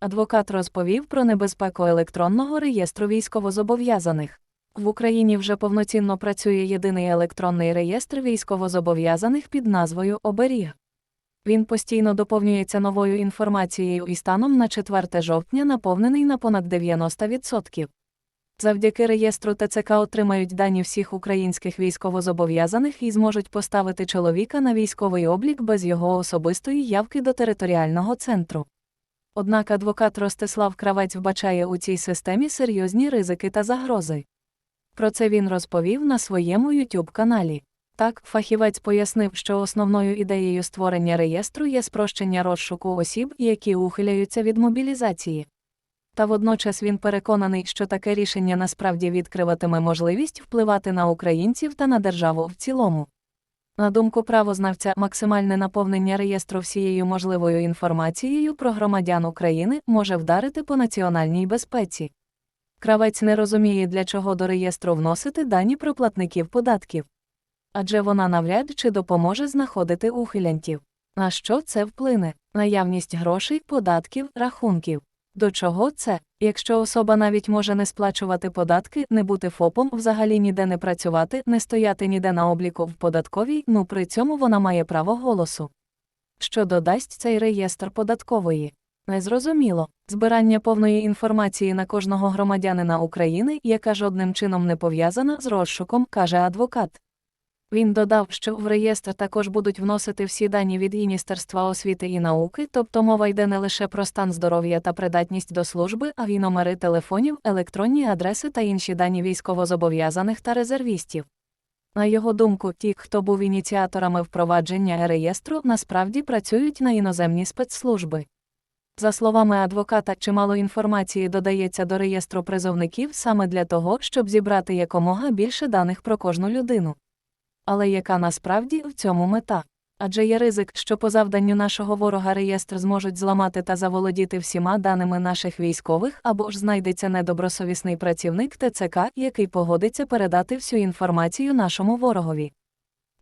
Адвокат розповів про небезпеку електронного реєстру військовозобов'язаних. В Україні вже повноцінно працює єдиний електронний реєстр військовозобов'язаних під назвою Оберіг. Він постійно доповнюється новою інформацією і станом на 4 жовтня наповнений на понад 90%. Завдяки реєстру ТЦК отримають дані всіх українських військовозобов'язаних і зможуть поставити чоловіка на військовий облік без його особистої явки до територіального центру. Однак адвокат Ростислав Кравець вбачає у цій системі серйозні ризики та загрози. Про це він розповів на своєму YouTube каналі. Так, фахівець пояснив, що основною ідеєю створення реєстру є спрощення розшуку осіб, які ухиляються від мобілізації. Та водночас він переконаний, що таке рішення насправді відкриватиме можливість впливати на українців та на державу в цілому. На думку правознавця, максимальне наповнення реєстру всією можливою інформацією про громадян України може вдарити по національній безпеці. Кравець не розуміє, для чого до реєстру вносити дані про платників податків. Адже вона навряд чи допоможе знаходити ухилянтів. На що це вплине? Наявність грошей, податків, рахунків. До чого це? Якщо особа навіть може не сплачувати податки, не бути ФОПом, взагалі ніде не працювати, не стояти ніде на обліку в податковій, ну при цьому вона має право голосу. Що додасть цей реєстр податкової? Незрозуміло. Збирання повної інформації на кожного громадянина України, яка жодним чином не пов'язана з розшуком, каже адвокат. Він додав, що в реєстр також будуть вносити всі дані від Міністерства освіти і науки, тобто мова йде не лише про стан здоров'я та придатність до служби, а й номери телефонів, електронні адреси та інші дані військовозобов'язаних та резервістів. На його думку, ті, хто був ініціаторами впровадження реєстру, насправді працюють на іноземні спецслужби. За словами адвоката, чимало інформації додається до реєстру призовників саме для того, щоб зібрати якомога більше даних про кожну людину. Але яка насправді в цьому мета? Адже є ризик, що по завданню нашого ворога реєстр зможуть зламати та заволодіти всіма даними наших військових, або ж знайдеться недобросовісний працівник ТЦК, який погодиться передати всю інформацію нашому ворогові.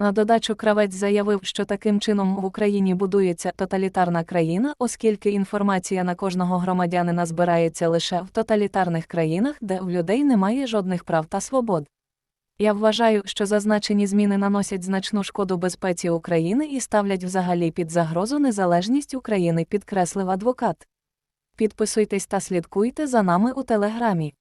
На додачу кравець заявив, що таким чином в Україні будується тоталітарна країна, оскільки інформація на кожного громадянина збирається лише в тоталітарних країнах, де в людей немає жодних прав та свобод. Я вважаю, що зазначені зміни наносять значну шкоду безпеці України і ставлять взагалі під загрозу незалежність України, підкреслив адвокат. Підписуйтесь та слідкуйте за нами у телеграмі.